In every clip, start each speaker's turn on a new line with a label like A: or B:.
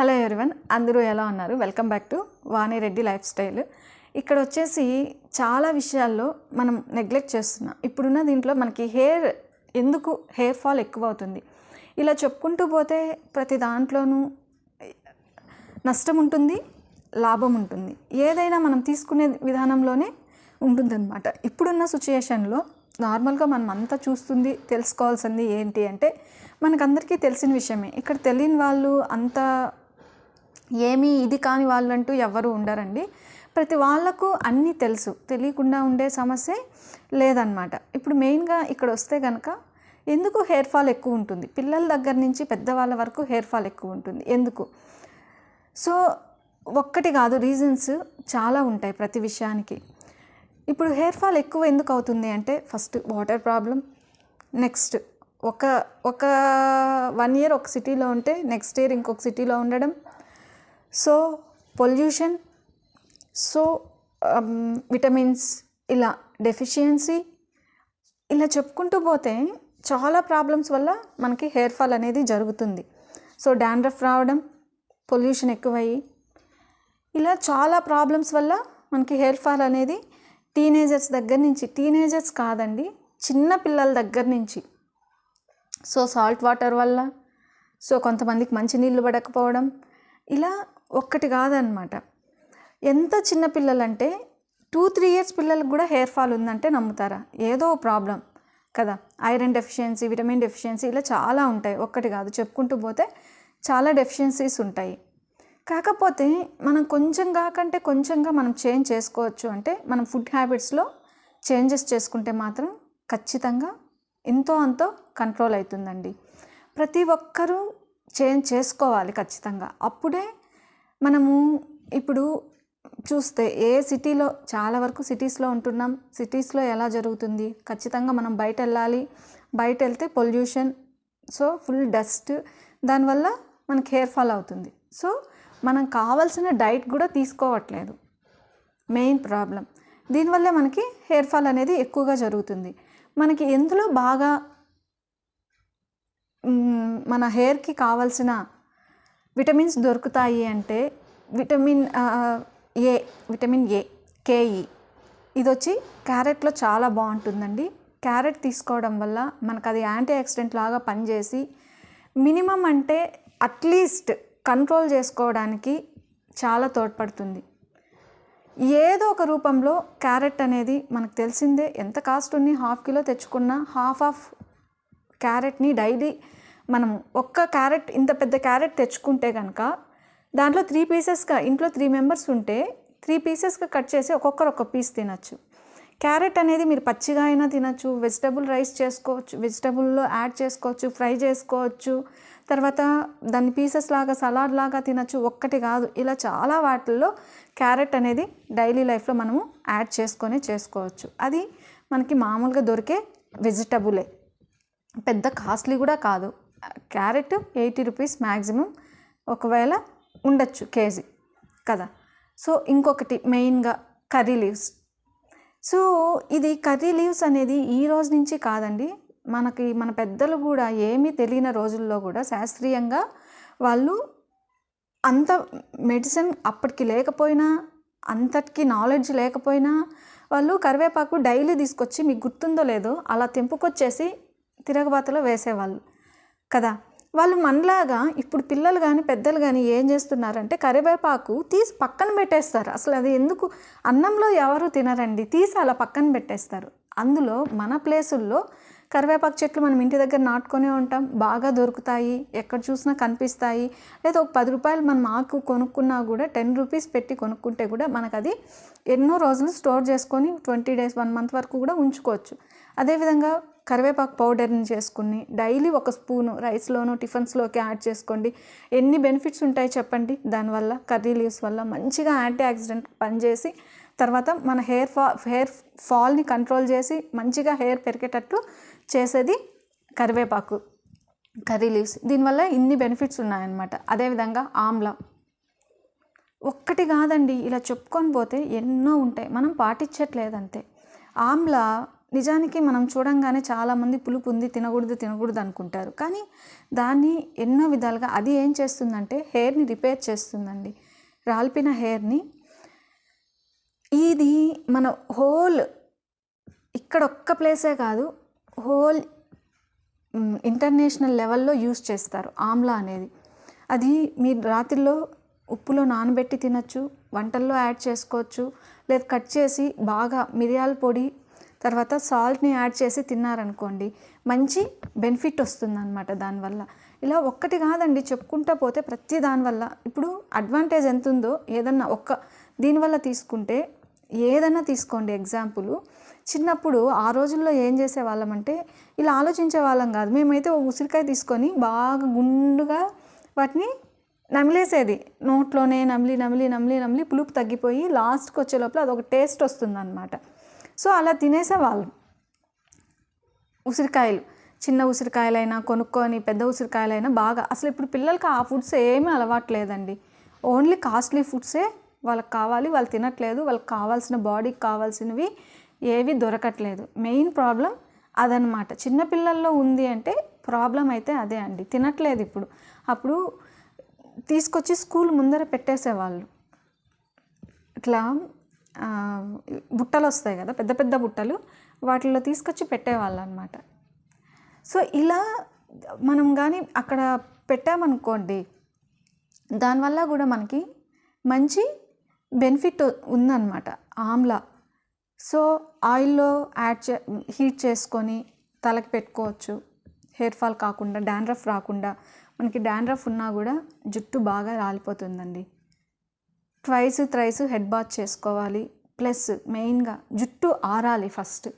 A: Hello everyone అందరూ ఎలా ఉన్నారు? Welcome back to Vani Reddy life style. ఇక్కడ వచ్చేసి చాలా విషయాల్లో మనం నెగ్లెక్ట్ చేస్తున్నాం. ఇప్పుడున్న దీంట్లో మనకి హెయిర్ ఎందుకు హెయిర్ ఫాల్ ఎక్కువ అవుతుంది ఇలా చెప్పుకుంటూ పోతే ప్రతి దాంట్లోనూ నష్టం ఉంటుంది లాభం ఉంటుంది. ఏదైనా మనం తీసుకునే విధానంలోనే ఉంటుందన్నమాట. ఇప్పుడున్న సిచ్యుయేషన్లో నార్మల్గా మనం అంతా చూస్తుంది తెలుసుకోవాల్సింది ఏంటి అంటే మనకందరికీ తెలిసిన విషయమే. ఇక్కడ తెలియని వాళ్ళు అంత ఏమీ ఇది కాని వాళ్ళంటూ ఎవరు ఉండరండి. ప్రతి వాళ్ళకు అన్నీ తెలుసు. తెలియకుండా ఉండే సమస్య లేదనమాట ఇప్పుడు మెయిన్గా ఇక్కడ వస్తే కనుక ఎందుకు హెయిర్ ఫాల్ ఎక్కువ ఉంటుంది? పిల్లల దగ్గర నుంచి పెద్దవాళ్ళ వరకు హెయిర్ ఫాల్ ఎక్కువ ఉంటుంది. ఎందుకు? సో ఒక్కటి కాదు రీజన్స్ చాలా ఉంటాయి ప్రతి విషయానికి. ఇప్పుడు హెయిర్ ఫాల్ ఎక్కువ ఎందుకు అవుతుంది అంటే ఫస్ట్ వాటర్ ప్రాబ్లం నెక్స్ట్ ఒక ఒక వన్ ఇయర్ ఒక సిటీలో ఉంటే నెక్స్ట్ ఇయర్ ఇంకొక సిటీలో ఉండడం so pollution so um, vitamins ఇలా డెఫిషియన్సీ ఇలా చెప్పుకుంటూ పోతే చాలా ప్రాబ్లమ్స్ వల్ల మనకి హెయిర్ ఫాల్ అనేది జరుగుతుంది. సో డాండ్రఫ్ రావడం పొల్యూషన్ ఎక్కువయ్యి ఇలా చాలా ప్రాబ్లమ్స్ వల్ల మనకి హెయిర్ ఫాల్ అనేది టీనేజర్స్ దగ్గర నుంచి టీనేజర్స్ కాదండి చిన్న పిల్లల దగ్గర నుంచి. సో సాల్ట్ వాటర్ వల్ల సో కొంతమందికి మంచి నీళ్ళు పడకపోవడం ఇలా ఒక్కటి కాదనమాట. ఎంత చిన్న పిల్లలంటే టూ త్రీ ఇయర్స్ పిల్లలకు కూడా హెయిర్ ఫాల్ ఉందంటే నమ్ముతారా? ఏదో ప్రాబ్లం కదా. ఐరన్ డెఫిషియన్సీ విటమిన్ డెఫిషియన్సీ ఇలా చాలా ఉంటాయి. ఒక్కటి కాదు. చెప్పుకుంటూ పోతే చాలా డెఫిషియన్సీస్ ఉంటాయి. కాకపోతే మనం కొంచెం కాకంటే కొంచెంగా మనం చేంజ్ చేసుకోవచ్చు అంటే మనం ఫుడ్ హ్యాబిట్స్లో చేంజెస్ చేసుకుంటే మాత్రం ఖచ్చితంగా ఎంతో అంతో కంట్రోల్ అవుతుందండి. ప్రతి ఒక్కరూ చేంజ్ చేసుకోవాలి ఖచ్చితంగా. అప్పుడే మనము ఇప్పుడు చూస్తే ఏ సిటీలో చాలా వరకు సిటీస్లో ఉంటున్నాం. సిటీస్లో ఎలా జరుగుతుంది? ఖచ్చితంగా మనం బయట వెళ్ళాలి బయట వెళ్తే పొల్యూషన్ సో ఫుల్ డస్ట్. దానివల్ల మనకి హెయిర్ ఫాల్ అవుతుంది. సో మనం కావాల్సిన డైట్ కూడా తీసుకోవట్లేదు. Main problem. దీనివల్లే మనకి హెయిర్ ఫాల్ అనేది ఎక్కువగా జరుగుతుంది. మనకి ఎందులో బాగా మన హెయిర్కి కావాల్సిన విటమిన్స్ దొరుకుతాయి అంటే vitamin A vitamin A K E ఇది వచ్చి క్యారెట్లో చాలా బాగుంటుందండి. క్యారెట్ తీసుకోవడం వల్ల మనకు అది యాంటీ ఆక్సిడెంట్ లాగా పనిచేసి మినిమం అంటే అట్లీస్ట్ కంట్రోల్ చేసుకోవడానికి చాలా తోడ్పడుతుంది. ఏదో ఒక రూపంలో క్యారెట్ అనేది మనకు తెలిసిందే ఎంత కాస్ట్ ఉన్ని హాఫ్ కిలో తెచ్చుకున్నా హాఫ్ ఆఫ్ క్యారెట్ని డైలీ మనం ఒక్క క్యారెట్ ఇంత పెద్ద క్యారెట్ తెచ్చుకుంటే కనుక దాంట్లో త్రీ పీసెస్గా ఇంట్లో త్రీ మెంబర్స్ ఉంటే త్రీ పీసెస్గా కట్ చేసి ఒక్కొక్కరు ఒక పీస్ తినచ్చు. క్యారెట్ అనేది మీరు పచ్చిగా అయినా తినచ్చు వెజిటబుల్ రైస్ చేసుకోవచ్చు వెజిటబుల్లో యాడ్ చేసుకోవచ్చు ఫ్రై చేసుకోవచ్చు. తర్వాత దాని పీసెస్ లాగా సలాడ్ లాగా తినచ్చు ఒక్కటి కాదు. ఇలా చాలా వాటిల్లో క్యారెట్ అనేది డైలీ లైఫ్లో మనము యాడ్ చేసుకొని చేసుకోవచ్చు. అది మనకి మామూలుగా దొరికే వెజిటబులే పెద్ద కాస్ట్లీ కూడా కాదు. క్యారెట్ ఎయిటీ రూపీస్ మ్యాక్సిమం ఒకవేళ ఉండొచ్చు కేజీ కదా. సో ఇంకొకటి మెయిన్గా కర్రీ లీవ్స్. సో ఇది కర్రీ లీవ్స్ అనేది ఈ రోజు నుంచి కాదండి. మనకి మన పెద్దలు కూడా ఏమీ తెలియని రోజుల్లో కూడా శాస్త్రీయంగా వాళ్ళు అంత మెడిసిన్ అప్పటికి లేకపోయినా అంతటికి నాలెడ్జ్ లేకపోయినా వాళ్ళు కరివేపాకు డైలీ తీసుకొచ్చి మీకు గుర్తుందో లేదో అలా తెంపుకొచ్చేసి తిరగబాతలో వేసేవాళ్ళు కదా. వాళ్ళు మనలాగా ఇప్పుడు పిల్లలు కానీ పెద్దలు కానీ ఏం చేస్తున్నారంటే కరివేపాకు తీసి పక్కన పెట్టేస్తారు. అసలు అది ఎందుకు? అన్నంలో ఎవరు తినరండి? తీసి అలా పక్కన పెట్టేస్తారు. అందులో మన ప్లేసుల్లో కరివేపాకు చెట్లు మనం ఇంటి దగ్గర నాటుకొనే ఉంటాం. బాగా దొరుకుతాయి. ఎక్కడ చూసినా కనిపిస్తాయి. లేదా ఒక పది రూపాయలు మనం ఆకు కొనుక్కున్నా కూడా టెన్ రూపీస్ పెట్టి కొనుక్కుంటే కూడా మనకు అది ఎన్నో రోజులు స్టోర్ చేసుకొని ట్వంటీ డేస్ వన్ మంత్ వరకు కూడా ఉంచుకోవచ్చు. అదేవిధంగా కరివేపాకు పౌడర్ని చేసుకుని డైలీ ఒక స్పూను రైస్లోనూ టిఫిన్స్లోకి యాడ్ చేసుకోండి. ఎన్ని బెనిఫిట్స్ ఉంటాయి చెప్పండి? దానివల్ల కర్రీ లీవ్స్ వల్ల మంచిగా యాంటీ ఆక్సిడెంట్ పనిచేసి తర్వాత మన హెయిర్ ఫా హెయిర్ ఫాల్ని కంట్రోల్ చేసి మంచిగా హెయిర్ పెరిగేటట్టు చేసేది కరివేపాకు కర్రీ లీవ్స్. దీనివల్ల ఇన్ని బెనిఫిట్స్ ఉన్నాయన్నమాట. అదేవిధంగా ఆమ్లా. ఒక్కటి కాదండి ఇలా చెప్పుకొని పోతే ఎన్నో ఉంటాయి. మనం పాటించట్లేదంతే. ఆమ్ల ఆమ్లా నిజానికి మనం చూడంగానే చాలామంది పులుపు ఉంది తినకూడదు తినకూడదు అనుకుంటారు. కానీ దాన్ని ఎన్నో విధాలుగా అది ఏం చేస్తుందంటే హెయిర్ని రిపేర్ చేస్తుందండి. రాల్పిన హెయిర్ని. ఇది మన హోల్ ఇక్కడ ఒక్క ప్లేసే కాదు హోల్ ఇంటర్నేషనల్ లెవెల్లో యూస్ చేస్తారు ఆమ్లా అనేది. అది మీరు రాత్రిలో ఉప్పులో నానబెట్టి తినచ్చు వంటల్లో యాడ్ చేసుకోవచ్చు లేదా కట్ చేసి బాగా మిరియాల పొడి తర్వాత సాల్ట్ని యాడ్ చేసి తిన్నారనుకోండి మంచి బెనిఫిట్ వస్తుందన్నమాట దానివల్ల. ఇలా ఒక్కటి కాదండి చెప్పుకుంటా పోతే ప్రతి దానివల్ల. ఇప్పుడు అడ్వాంటేజ్ ఎంత ఉందో ఏదన్నా ఒక్క దీనివల్ల తీసుకుంటే ఏదైనా తీసుకోండి ఎగ్జాంపుల్. చిన్నప్పుడు ఆ రోజుల్లో ఏం చేసేవాళ్ళం అంటే ఇలా ఆలోచించే వాళ్ళం కాదు. మేమైతే ఓ ఉసిరికాయ తీసుకొని బాగా గుండుగా వాటిని నమిలేసేది. నోట్లోనే నమిలి నమిలి నమిలి నమిలి పులుపు తగ్గిపోయి లాస్ట్కి వచ్చే లోపల అదొక టేస్ట్ వస్తుందన్నమాట. సో అలా తినేసేవాళ్ళం. ఉసిరికాయలు చిన్న ఉసిరికాయలైనా కొనుక్కొని పెద్ద ఉసిరికాయలైనా బాగా. అసలు ఇప్పుడు పిల్లలకి ఆ ఫుడ్స్ ఏమీ అలవాట్లేదండి ఓన్లీ కాస్ట్లీ ఫుడ్సే వాళ్ళకి కావాలి వాళ్ళు తినట్లేదు. వాళ్ళకి కావాల్సిన బాడీకి కావాల్సినవి ఏవి దొరకట్లేదు. మెయిన్ ప్రాబ్లం అదనమాట. చిన్నపిల్లల్లో ఉంది అంటే ప్రాబ్లం అయితే అదే అండి. తినట్లేదు ఇప్పుడు. అప్పుడు తీసుకొచ్చి స్కూల్ ముందర పెట్టేసేవాళ్ళు. ఇట్లా బుట్టలు వస్తాయి కదా పెద్ద పెద్ద బుట్టలు వాటిల్లో తీసుకొచ్చి పెట్టేవాళ్ళు అనమాట సో ఇలా మనం కానీ అక్కడ పెట్టామనుకోండి దానివల్ల కూడా మనకి మంచి బెనిఫిట్ ఉందన్నమాట ఆమ్లా. సో ఆయిల్లో యాడ్ చే హీట్ చేసుకొని తలకి పెట్టుకోవచ్చు. హెయిర్ ఫాల్ కాకుండా డాండ్రఫ్ రాకుండా మనకి డాండ్రఫ్ ఉన్నా కూడా జుట్టు బాగా రాలిపోతుందండి. ట్వైస్ త్రైస్ హెడ్ బాత్ చేసుకోవాలి. ప్లస్ మెయిన్గా జుట్టు ఆరాలి ఫస్ట్.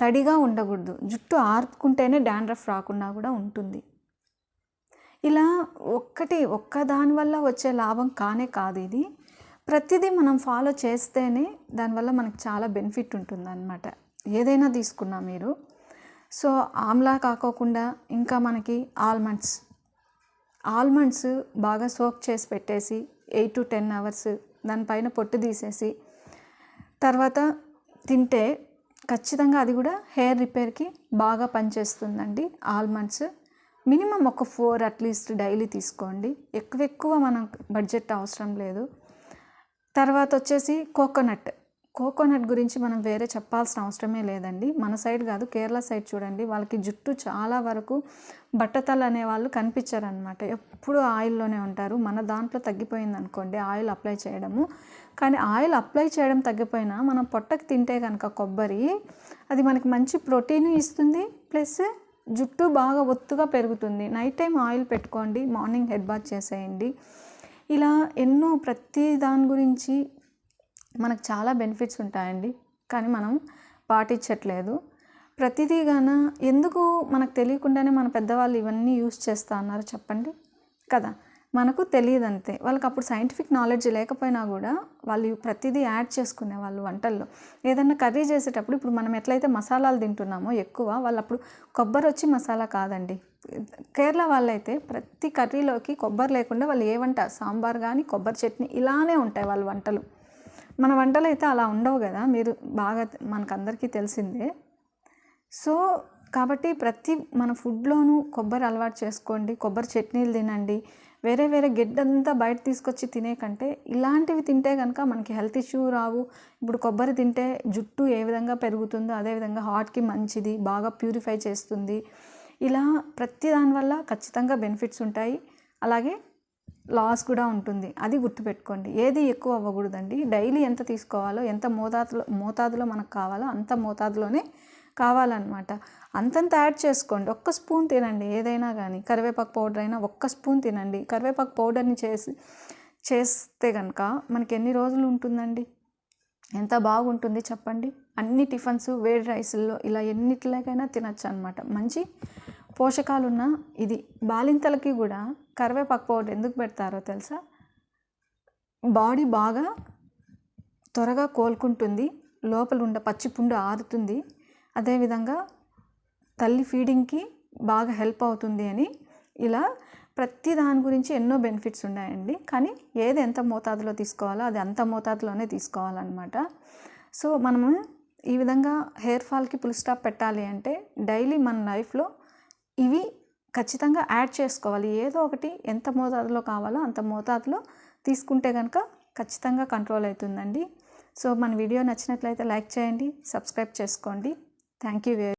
A: తడిగా ఉండకూడదు. జుట్టు ఆర్పుకుంటేనే డాండ్రఫ్ రాకుండా కూడా ఉంటుంది. ఇలా ఒక్కటి ఒక్క దానివల్ల వచ్చే లాభం కానే కాదు ఇది. ప్రతిదీ మనం ఫాలో చేస్తేనే దానివల్ల మనకు చాలా బెనిఫిట్ ఉంటుందన్నమాట. ఏదైనా తీసుకున్నా మీరు. సో ఆమ్లా కాకోకుండా ఇంకా మనకి ఆల్మండ్స్. ఆల్మండ్స్ బాగా సోక్ చేసి పెట్టేసి ఎయిట్ టు టెన్ అవర్స్ దానిపైన పొట్టు తీసేసి తర్వాత తింటే ఖచ్చితంగా అది కూడా హెయిర్ రిపేర్కి బాగా పనిచేస్తుందండి. ఆల్మండ్స్ మినిమం ఒక ఫోర్ అట్లీస్ట్ డైలీ తీసుకోండి. ఎక్కువ ఎక్కువ మనం బడ్జెట్ అవసరం లేదు. తర్వాత వచ్చేసి కోకోనట్. కోకోనట్ గురించి మనం వేరే చెప్పాల్సిన అవసరమే లేదండి. మన సైడ్ కాదు కేరళ సైడ్ చూడండి. వాళ్ళకి జుట్టు చాలా వరకు బట్టతలు అనే వాళ్ళు కనిపించారనమాట ఎప్పుడు ఆయిల్లోనే ఉంటారు. మన దాంట్లో తగ్గిపోయింది అనుకోండి ఆయిల్ అప్లై చేయడము. కానీ ఆయిల్ అప్లై చేయడం తగ్గిపోయినా మనం పొట్టకు తింటే కనుక కొబ్బరి అది మనకి మంచి ప్రోటీన్ ఇస్తుంది. ప్లస్ జుట్టు బాగా ఒత్తుగా పెరుగుతుంది. నైట్ టైం ఆయిల్ పెట్టుకోండి మార్నింగ్ హెడ్ బాత్ చేసేయండి. ఇలా ఎన్నో ప్రతి దాని గురించి మనకు చాలా బెనిఫిట్స్ ఉంటాయండి. కానీ మనం పాటించట్లేదు. ప్రతిదీ గాన ఎందుకు మనకు తెలియకుండానే మన పెద్దవాళ్ళు ఇవన్నీ యూస్ చేస్తా అన్నారు చెప్పండి. కదా మనకు తెలియదు అంతే వాళ్ళకి అప్పుడు సైంటిఫిక్ నాలెడ్జ్ లేకపోయినా కూడా వాళ్ళు ప్రతిదీ యాడ్ చేసుకునే వాళ్ళు వంటల్లో. ఏదన్నా కర్రీ చేసేటప్పుడు ఇప్పుడు మనం ఎట్లయితే మసాలాలు తింటున్నామో ఎక్కువ వాళ్ళు అప్పుడు కొబ్బరి వచ్చి మసాలా కాదండి. కేరళ వాళ్ళైతే ప్రతి కర్రీలోకి కొబ్బరి లేకుండా వాళ్ళు ఏ వంట సాంబార్ కానీ కొబ్బరి చట్నీ ఇలానే ఉంటాయి వాళ్ళ వంటలు. మన వంటలు అయితే అలా ఉండవు కదా. మీరు బాగా మనకందరికీ తెలిసిందే. సో కాబట్టి ప్రతి మన ఫుడ్లోనూ కొబ్బరి అలవాటు చేసుకోండి కొబ్బరి చట్నీలు తినండి. వేరే వేరే గెడ్డంతా బయట తీసుకొచ్చి తినే కంటే ఇలాంటివి తింటే కనుక మనకి హెల్త్ ఇష్యూ రావు. ఇప్పుడు కొబ్బరి తింటే జుట్టు ఏ విధంగా పెరుగుతుందో అదేవిధంగా హార్ట్కి మంచిది బాగా ప్యూరిఫై చేస్తుంది. ఇలా ప్రతి దానివల్ల ఖచ్చితంగా బెనిఫిట్స్ ఉంటాయి. అలాగే లాస్ కూడా ఉంటుంది. అది గుర్తుపెట్టుకోండి. ఏది ఎక్కువ అవ్వకూడదండి. డైలీ ఎంత తీసుకోవాలో ఎంత మోతాదులో మోతాదులో మనకు కావాలో అంత మోతాదులోనే కావాలన్నమాట. అంతంత యాడ్ చేసుకోండి. ఒక్క స్పూన్ తినండి. ఏదైనా కానీ కరివేపాకు పౌడర్ అయినా ఒక్క స్పూన్ తినండి. కరివేపాకు పౌడర్ని చేసి చేస్తే కనుక మనకి ఎన్ని రోజులు ఉంటుందండి? ఎంత బాగుంటుంది చెప్పండి? అన్ని టిఫిన్స్ వేడి రైసుల్లో ఇలా ఎన్నిట్లకైనా తినచ్చు అనమాట మంచి పోషకాలున్న ఇది బాలింతలకి కూడా కరివేపాకు పౌడర్ ఎందుకు పెడతారో తెలుసా? బాడీ బాగా త్వరగా కోలుకుంటుంది లోపల ఉండే పచ్చిపుండు ఆరుతుంది అదేవిధంగా తల్లి ఫీడింగ్కి బాగా హెల్ప్ అవుతుంది అని ఇలా ప్రతి దాని గురించి ఎన్నో బెనిఫిట్స్ ఉన్నాయండి. కానీ ఏది ఎంత మోతాదులో తీసుకోవాలో అది అంత మోతాదులోనే తీసుకోవాలన్నమాట. సో మనము ఈ విధంగా హెయిర్ ఫాల్కి పుల్ స్టాప్ పెట్టాలి అంటే డైలీ మన లైఫ్లో ఇవి ఖచ్చితంగా యాడ్ చేసుకోవాలి. ఏదో ఒకటి ఎంత మోతాదులో కావాలో అంత మోతాదులో తీసుకుంటే కనుక ఖచ్చితంగా కంట్రోల్ అవుతుందండి. సో మన వీడియో నచ్చినట్లయితే లైక్ చేయండి సబ్స్క్రైబ్ చేసుకోండి. Thank you